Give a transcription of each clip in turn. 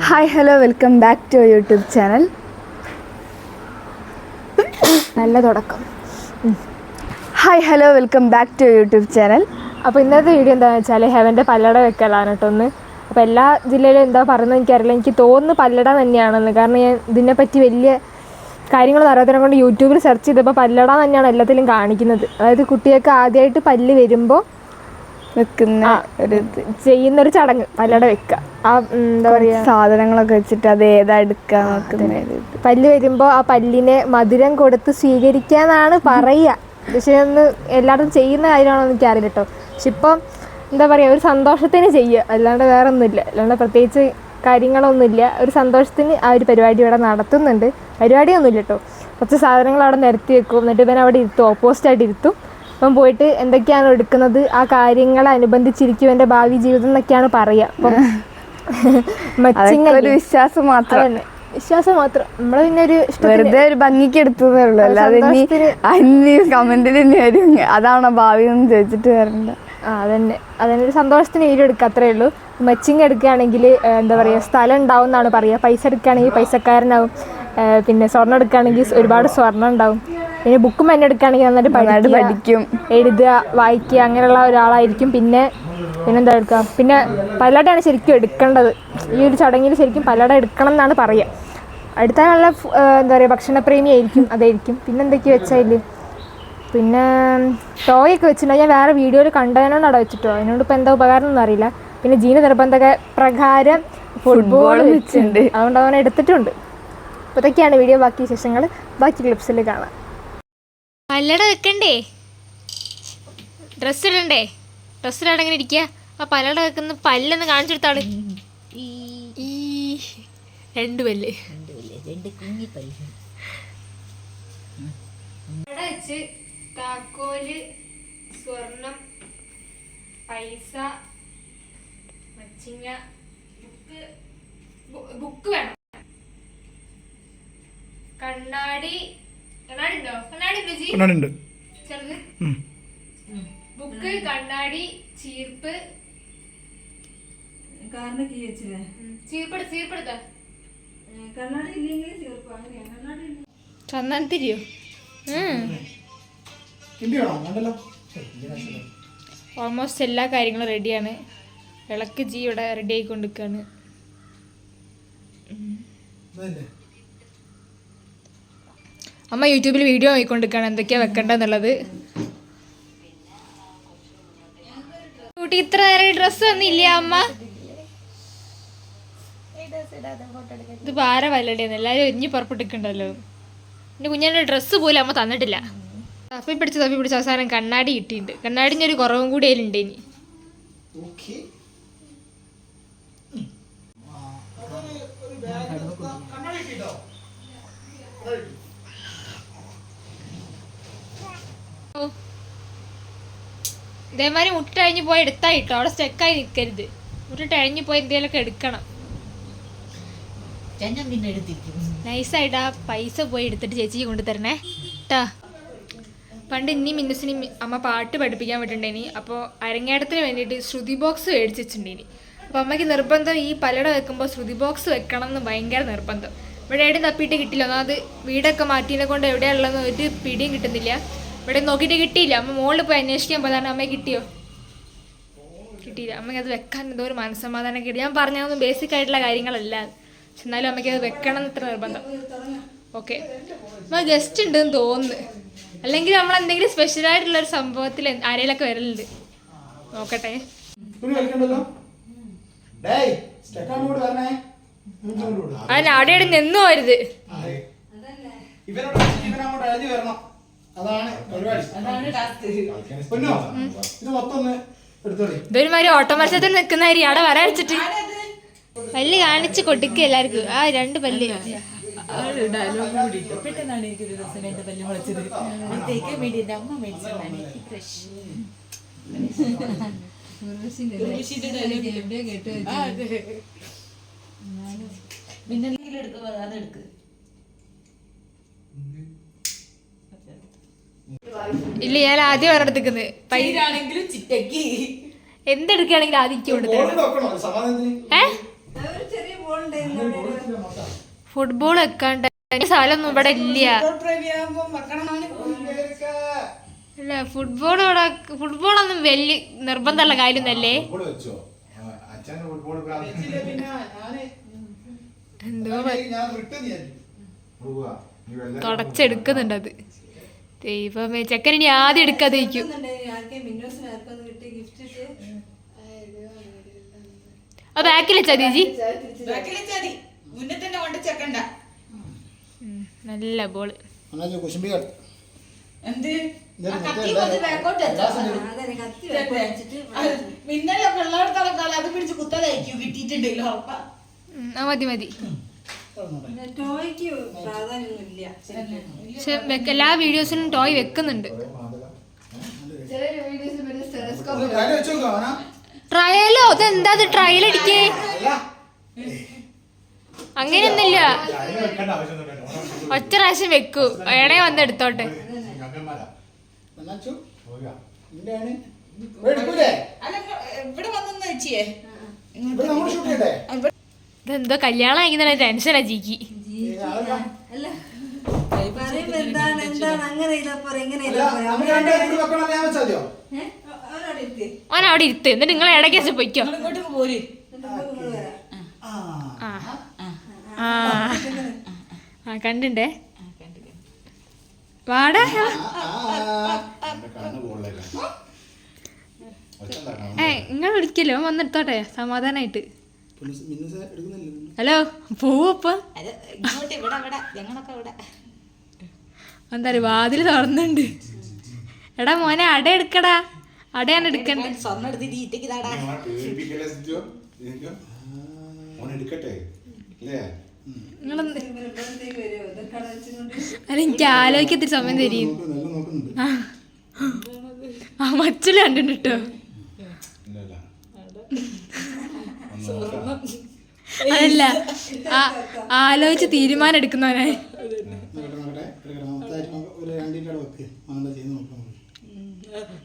Hi hello welcome back to YouTube channel നല്ല തുടക്കം. Hi hello welcome back to YouTube channel അപ്പോൾ ഇന്നത്തെ video എന്താണെന്ന് വെച്ചാൽ ഹെവന്റെ പല്ലട വെക്കലാണ് കേട്ടോ ഒന്ന് അപ്പോൾ എല്ലാ ജില്ലയിലും എന്താ പറയുന്നത് എനിക്കറിയില്ല. എനിക്ക് തോന്നുന്നു പല്ലട തന്നെയാണെന്ന്. കാരണം ഞാൻ ഇതിനെപ്പറ്റി വലിയ കാര്യങ്ങൾ അറിയാത്തതിനെ കൊണ്ട് യൂട്യൂബിൽ സെർച്ച് ചെയ്തപ്പോൾ പല്ലട തന്നെയാണ് എല്ലാത്തിലും കാണിക്കുന്നത്. അതായത് കുട്ടികൾക്ക് ആദ്യമായിട്ട് പല്ല് വരുമ്പോൾ വെക്കുന്ന ഒരു ചെയ്യുന്ന ഒരു ചടങ്ങ് പല്ലട വെക്കുക. ആ എന്താ പറയാ? സാധനങ്ങളൊക്കെ വെച്ചിട്ട് അത് ഏതാ എടുക്കുക പല്ല് വരുമ്പോൾ ആ പല്ലിനെ മധുരം കൊടുത്ത് സ്വീകരിക്കാന്നാണ് പറയുക. പക്ഷെ ഒന്ന് എല്ലാവരും ചെയ്യുന്ന കാര്യമാണോ എനിക്ക് അറിയില്ല കേട്ടോ. പക്ഷെ ഇപ്പം എന്താ പറയുക ഒരു സന്തോഷത്തിന് ചെയ്യുക. അല്ലാണ്ട് വേറെ ഒന്നുമില്ല അല്ലാണ്ട് പ്രത്യേകിച്ച് കാര്യങ്ങളൊന്നുമില്ല. ഒരു സന്തോഷത്തിന് ആ ഒരു പരിപാടി ഇവിടെ നടത്തുന്നുണ്ട്. പരിപാടിയൊന്നുമില്ല കേട്ടോ. കുറച്ച് സാധനങ്ങൾ അവിടെ നിരത്തി വെക്കും. എന്നിട്ട് ഇവൻ അവിടെ ഇരുത്തും. ഓപ്പോസിറ്റ് ആയിട്ട് ഇരുത്തും. അപ്പം പോയിട്ട് എന്തൊക്കെയാണ് എടുക്കുന്നത്? ആ കാര്യങ്ങളെ അനുബന്ധിച്ചിരിക്കും എന്റെ ഭാവി ജീവിതം എന്നൊക്കെയാണ് പറയുക. അപ്പം മച്ചിങ് അതൊക്കെ ഒരു വിശ്വാസം മാത്രം. വിശ്വാസം മാത്രം. നമ്മൾ പിന്നെ ഒരു വെറുതെ ഒരു ഭംഗിക്ക് എടുത്തതേ ഉള്ളൂ. അല്ലാതെ ഇനി സന്തോഷത്തിന്- അന്യ കമന്റിൽ ഇനി വരും. അതാണോ ഭാവി എന്ന് ചോദിച്ചിട്ട് വരണ്ട. അതന്നെ. അതന്നെ ഒരു സന്തോഷത്തിന് വീഡിയോ എടുക്കുക അത്രേ ഉള്ളൂ. മച്ചിങ് എടുക്കുകയാണെങ്കിൽ എന്താ പറയുക സ്ഥലം ഉണ്ടാവും എന്നാണ് പറയുക. പൈസ എടുക്കുകയാണെങ്കിൽ പൈസക്കാരനാവും. പിന്നെ സ്വർണം എടുക്കുകയാണെങ്കിൽ ഒരുപാട് സ്വർണം ഉണ്ടാവും. പിന്നെ ബുക്കും മെന്നെ എടുക്കുകയാണെങ്കിൽ നന്നായിട്ട് നന്നായിട്ട് പഠിക്കും. എഴുതുക വായിക്കുക അങ്ങനെയുള്ള ഒരാളായിരിക്കും. പിന്നെ പിന്നെന്താ എടുക്കുക? പിന്നെ പല്ലടയാണ് ശരിക്കും എടുക്കേണ്ടത്. ഈ ഒരു ചടങ്ങിൽ ശരിക്കും പലയിടം എടുക്കണം എന്നാണ് പറയുക. അടുത്താൽ നല്ല എന്താ പറയുക ഭക്ഷണപ്രേമി ആയിരിക്കും അതായിരിക്കും. പിന്നെ എന്തൊക്കെയാ വെച്ചാൽ പിന്നെ ടോയൊക്കെ വെച്ചിട്ടുണ്ടെങ്കിൽ ഞാൻ വേറെ വീഡിയോയിൽ കണ്ടതിനോട് അവിടെ വെച്ചിട്ടോ. അതിനോട് ഇപ്പോൾ എന്താ ഉപകാരം ഒന്നും അറിയില്ല. പിന്നെ ജീന നിർബന്ധക പ്രകാരം ഫുട്ബോൾ വെച്ചിട്ടുണ്ട്. അതുകൊണ്ട് അവനെ എടുത്തിട്ടുണ്ട്. അപ്പോൾ ഇതൊക്കെയാണ് വീഡിയോ. ബാക്കി വിശേഷങ്ങൾ ബാക്കി ക്ലിപ്സിൽ കാണാം. പല്ലട വെക്കണ്ടേ? ഡ്രസ്സ് ഇടണ്ടേ? ഡ്രസ്സ് ഇടാണ്ട് ഇരിക്കുക ആ പല്ലട വെക്കുന്ന പല്ലൊന്ന് കാണിച്ചെടുത്താണ്. ഈ രണ്ട് പല്ല്. പല്ലട വെച്ച് താക്കോൽ സ്വർണം പൈസ മച്ചിങ്ങ ബുക്ക് ബുക്ക് വേണം. കണ്ണാടി കണ്ണാടി ഉണ്ടോ. ബുക്ക് കണ്ണാടി ചീർപ്പ്. ഓൾമോസ്റ്റ് എല്ലാ കാര്യങ്ങളും റെഡിയാണ്. വിളക്ക് ജി ഇവിടെ റെഡി ആയിക്കൊണ്ടിരിക്കുകയാണ് അമ്മ യൂട്യൂബിൽ വീഡിയോ നോക്കിക്കൊണ്ടിരിക്കുകയാണ് എന്തൊക്കെയാണ് വെക്കേണ്ടതെന്നുള്ളത് കുട്ടി ഇത്ര നേരം ഡ്രസ്സ് ഒന്നുമില്ല അമ്മ? ഇത് ഭാര വല്ലടേന്ന് എല്ലാവരും ഒരുങ്ങി പുറപ്പെട്ടിട്ടുണ്ടല്ലോ. എന്റെ കുഞ്ഞിന്റെ ഡ്രസ്സ് പോലും അമ്മ തന്നിട്ടില്ല. തപ്പി പിടിച്ച് തപ്പി പിടിച്ച അവസാനം കണ്ണാടി കിട്ടിയിട്ടുണ്ട്. കണ്ണാടിന്റെ ഒരു കുറവും കൂടി അതിലുണ്ട് ഇനി ഓക്കെ ഇതേമാതിരി മുട്ടഴിഞ്ഞ് പോയി എടുത്താൽ കിട്ടും അവിടെ സ്റ്റെക്കായി നിൽക്കരുത് മുട്ടിട്ടഴിഞ്ഞ് പോയി എന്തെങ്കിലുമൊക്കെ എടുക്കണം. നൈസായിട്ടാ ആ പൈസ പോയി എടുത്തിട്ട് ചേച്ചിക്ക് കൊണ്ടുതരണേ. ട്ടാ. പണ്ട് ഇനി മിന്നസിന് അമ്മ പാട്ട് പഠിപ്പിക്കാൻ വിട്ടിട്ടുണ്ടേനി. അപ്പോൾ അരങ്ങേടത്തിന് വേണ്ടിയിട്ട് ശ്രുതി ബോക്സ് മേടിച്ച് വെച്ചിട്ടുണ്ടേനി അപ്പോൾ അമ്മയ്ക്ക് നിർബന്ധം ഈ പലട വെക്കുമ്പോൾ ശ്രുതി ബോക്സ് വെക്കണം എന്ന് ഭയങ്കര നിർബന്ധം. ഇവിടെ എവിടെയും തപ്പിയിട്ട് കിട്ടില്ല. ഒന്നാമത് വീടൊക്കെ മാറ്റിയതിനെ കൊണ്ട് എവിടെയാണുള്ളതെന്ന് ഒരു പിടിയും കിട്ടുന്നില്ല. ഇവിടെ നോക്കിയിട്ട് കിട്ടിയില്ല. അമ്മ മുകളിൽ പോയി അന്വേഷിക്കാൻ പോയതാണ് അമ്മയെ കിട്ടിയോ? കിട്ടിയില്ല. അമ്മയ്ക്ക് അത് വെക്കാൻ എന്തോ ഒരു മനസ്സമാധാനം കിട്ടി. ഞാൻ പറഞ്ഞതൊന്നും ബേസിക് ആയിട്ടുള്ള കാര്യങ്ങളല്ല. പക്ഷെ എന്നാലും അമ്മയ്ക്ക് അത് വെക്കണം എന്ന് ഇത്ര നിർബന്ധം. ഓക്കെ അമ്മ ഗസ്റ്റ് ഉണ്ടെന്ന് തോന്നുന്നു. അല്ലെങ്കിൽ നമ്മൾ എന്തെങ്കിലും സ്പെഷ്യൽ ആയിട്ടുള്ള ഒരു സംഭവത്തിൽ ആരെയിലൊക്കെ വരലുണ്ട്. നോക്കട്ടെ. അവൻ അവിടെ നിന്നു പോരുത് ഇവരോട് ഇവനങ്ങോട്ട് എഴുതി വരണം. അതാണ് പരിപാടി. പൊന്നോ ഇത് മൊത്തം ഒന്ന് എടുത്തോളി. ഇതൊരുമാതിരി ഓട്ടോ മത്സരത്തിൽ നിൽക്കുന്ന ആരി അവിടെ വരച്ചിട്ട് പല്ല് കാണിച്ച് കൊടുക്ക എല്ലാവർക്കും. ആ രണ്ട് പല്ല്. ഡയലോഗ് കൂടി ഇട്ടു പെട്ടെന്നാണ് എനിക്ക് ഒരു ദിവസം എന്റെ പല്ല് മുളച്ചത്. അപ്പോഴത്തേക്ക് വീടിന്റെ അമ്മ മേടിച്ചതാണ്. എനിക്ക് ക്രഷ് പിന്നെ എടുക്കുക അതെടുക്ക് ഇല്ല ഞാൻ ആദ്യം പറഞ്ഞെടുക്കുന്നത് പൈസ ആണെങ്കിലും ചിറ്റക്കി. എന്തെടുക്കുകയാണെങ്കിൽ ആദ്യം എനിക്ക് കൊടുത്തത് ഫുട്ബോൾ വെക്കാണ്ട്. സ്ഥലമൊന്നും ഇവിടെ ഇല്ല. അല്ല ഫുട്ബോൾ ഇവിടെ ഫുട്ബോളൊന്നും വലിയ നിർബന്ധമുള്ള പിന്നെ ഞാൻ എന്തോ തുടച്ചെടുക്കുന്നുണ്ട് അത് ദൈവമേ ചെക്കൻ ഇനി ആദ്യം എടുക്കാതിരിക്കും ആ ബാക്കിൽ വെച്ചാ ചേച്ചി ബാക്കിൽ ചതി. മുന്നേ തന്നെ കൊണ്ട് ചെക്കണ്ട. ഉം, നല്ല ബോൾ മതി മതി. അത് അത് പിടിച്ച് കിട്ടിയിട്ടുണ്ടല്ലോ ഉറപ്പാ. ഉം, പക്ഷെ എല്ലാ വീഡിയോസിലും ടോയ് വെക്കുന്നുണ്ട്. ട്രയലോ? അതെന്താ അത് ട്രയൽ അടിക്കേ? അങ്ങനെയൊന്നുമില്ല. ഒറ്റ പ്രാവശ്യം വെക്കൂ. എടേ വന്ന് എടുത്തോട്ടെ. ഇവിടെ വന്നു വെച്ചിയേ. ഇവിടെ നമ്മൾ ഷൂട്ട് ചെയ്യട്ടെ? ഇതെന്തോ കല്യാണം ആയിരിക്കുന്ന ടെൻഷനാ ജിക്ക്. ഓൻ അവിടെ ഇരുത്ത്. എന്നിട്ട് നിങ്ങൾ ഇടയ്ക്ക് വെച്ച് പൊയ്ക്കോ. നിങ്ങൾ ഇങ്ങോട്ട് പോര്. ആ. ആ ആ. ആ. കണ്ടിണ്ടേ? വാടാ. ഏ നിങ്ങൾ വിളിക്കല്ലോ? വന്നെടുത്തോട്ടെ സമാധാനായിട്ട്. ഹലോ പോവപ്പ എന്താ വാതിൽ തുറന്നുണ്ട്. എടാ മോനെ അട എടുക്കടാ. എടുക്കണ്ടേ. ഇല്ലേ നിങ്ങളൊന്ന് അല്ല? എനിക്ക് ആലോചിക്കത്തിരി സമയം തരും. നല്ല നോക്കുന്നുണ്ട്. ആ. മച്ചിൽ കണ്ടിട്ടുണ്ട് കേട്ടോ ഇല്ല ഇല്ല ഒന്ന് നോക്കാം. അതല്ല ആ ആലോചിച്ച് തീരുമാനം എടുക്കുന്നവനായി.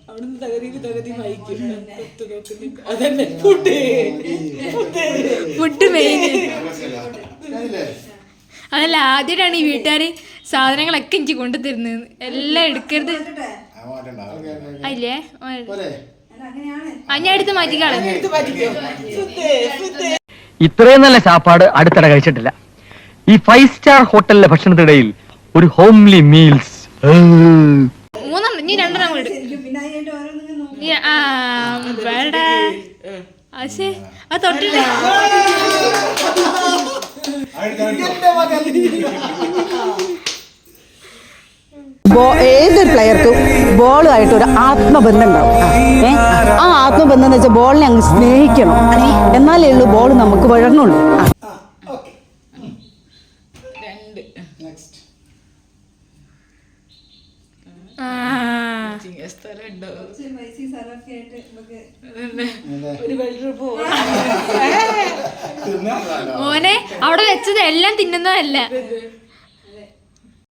അവിടുന്ന് തകതി തകതി വായിക്കും അതന്നെ ഫുഡ് ഫുഡ് മെയിൻ? അതല്ല ആദ്യമായിട്ടാണ് ഈ വീട്ടുകാര് സാധനങ്ങളൊക്കെ എനിക്ക് കൊണ്ടു തരുന്നത് എല്ലാം എടുക്കരുത്. അല്ലേ? ആ ഞാൻ എടുത്ത് മാറ്റിക്കാളെ ഇത്രയും നല്ല ചാപ്പാട് അടുത്തിടെ കഴിച്ചിട്ടില്ല. ഈ ഫൈവ് സ്റ്റാർ ഹോട്ടലിലെ ഭക്ഷണത്തിനിടയിൽ ഒരു ഹോംലി മീൽസ് മൂന്നെണ്ണം ഇനി രണ്ടെണ്ണം കൂടെ ഇട്. ഈ ആ വേണ്ട. പക്ഷേ അത് തൊട്ടില്ല? ഏതൊരു പ്ലെയർക്കും ബോളുമായിട്ട് ഒരു ആത്മബന്ധം ഉണ്ടാവും ഏ? ആ ആത്മബന്ധം എന്ന് വെച്ചാൽ ബോളിനെ അങ്ങ് സ്നേഹിക്കണം. എന്നാലേ ഉള്ളൂ ബോൾ നമുക്ക് വഴങ്ങുള്ളൂ. മോനെ അവിടെ വെച്ചത് എല്ലാം തിന്നുന്നതല്ല?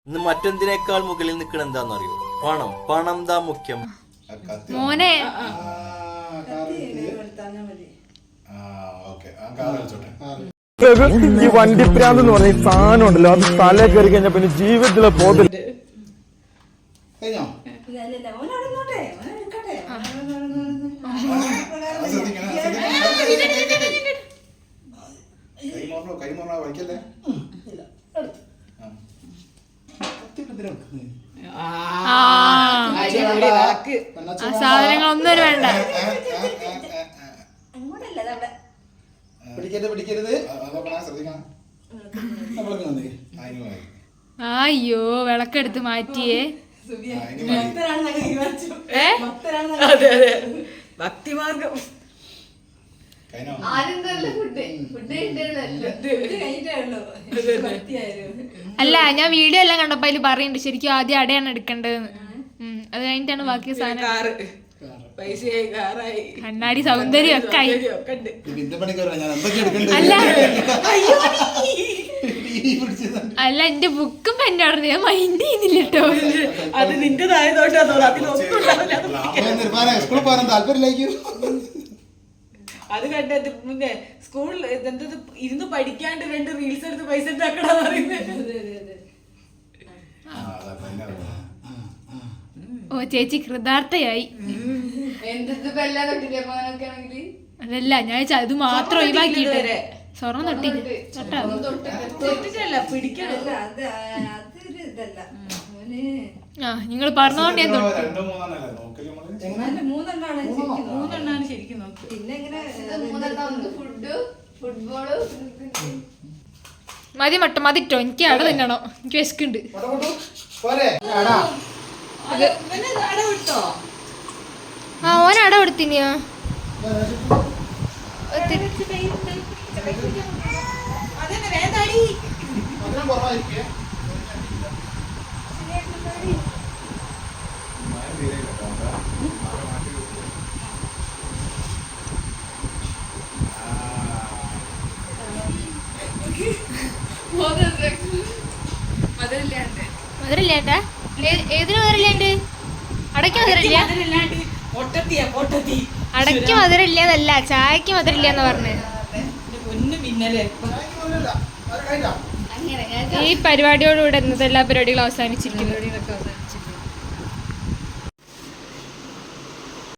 ഇന്ന് മറ്റെന്തിനേക്കാൾ മുകളിൽ നിൽക്കണ എന്താന്ന് അറിയോ പണം. പണം താ മുഖ്യം. മോനെ. ഈ വണ്ടിപ്രാന്ത് എന്ന് പറഞ്ഞ സാധനം ഉണ്ടല്ലോ അത് തല കയറി കഴിഞ്ഞാൽ പിന്നെ ജീവിതത്തിലെ പോകത്തില്ല കഴിഞ്ഞോ? ആ, ശ്രദ്ധിക്കണം, ശ്രദ്ധിക്കണം. കൈമോറണോ, കൈമോറണോ, വലിക്കല്ലേ? ആ. കത്തി എന്തിനാ വെക്കുന്നത്? ആ അടിപൊളി വാക്ക് പെണ്ണാച്ചി ആ വേണ്ട. സാധനങ്ങളൊന്നും ഒരു വേണ്ട ഏ, ഏ, ഏ, ഏ, ഏ, ഏ. പിടിക്കരുത് പിടിക്കരുത് ആ, ആ, നോക്കണം, ശ്രദ്ധിക്കണം നമ്മൾക്ക് വന്നേ ആ, ഇനി മതി. അയ്യോ വിളക്കെടുത്ത് മാറ്റിയേ. അതെ അതെ. ഭക്തിമാർഗം? അല്ല ഞാൻ വീഡിയോ എല്ലാം കണ്ടപ്പോ അതിൽ പറയുന്നുണ്ട് ശരിക്കും ആദ്യം അടയാണ് എടുക്കേണ്ടത് അത് കഴിഞ്ഞിട്ടാണ് ബാക്കി സാധനം. കാറ്. പൈസയായി കാറായി കണ്ണാടി സൗന്ദര്യം ഒക്കെ ആയി? അല്ല. അല്ല എന്റെ ബുക്കും പെന്നെ അവിടെ ഞാൻ മൈൻഡ് ചെയ്യുന്നില്ല കേട്ടോ അത് താല്പര്യമില്ലായിരിക്കും അത് കണ്ടത് മുന്നേ സ്കൂളിൽ എന്തത് ഇരുന്ന് പഠിക്കാണ്ട് രണ്ട് റീൽസ് എടുത്ത് പൈസ ഉണ്ടാക്കണ പറയുന്നത്. ഓ ചേച്ചി കൃതാർത്ഥയായി. അതല്ല ഞാൻ അത് മാത്രം ഒഴിവാക്കിയിട്ട്. ഇതുവരെ. സ്വർണം തൊട്ടില്ല. ആ നിങ്ങൾ പറഞ്ഞോണ്ട് ഞാൻ തൊട്ടു. മൂന്നെണ്ണാണ് ശരിക്കും നോക്കി. Food football. മതി മട്ട മതിട്ടോ എനിക്ക് അവിടെ തിന്നണോ. എനിക്ക് വിശക്കുണ്ട് കൊട കൊണ്ടു. പോരെ ആടാ വിട്ടോ ആ ഓൻ അട കൊടുത്തിനിയാ? വെച്ചു. മധുരല്ലേട്ടാ ഏതിന് മധുരല്ലേണ്ട്? അടയ്ക്ക് മധുരല്ല? അടയ്ക്ക് പൊന്നു മിന്നലെ. ചായക്ക് മധുരമില്ല. അത് പറഞ്ഞേ ഈ പരിപാടിയോടുകൂടെ ഇന്നത്തെ എല്ലാ പരിപാടികളും അവസാനിച്ചിരിക്കുന്നു.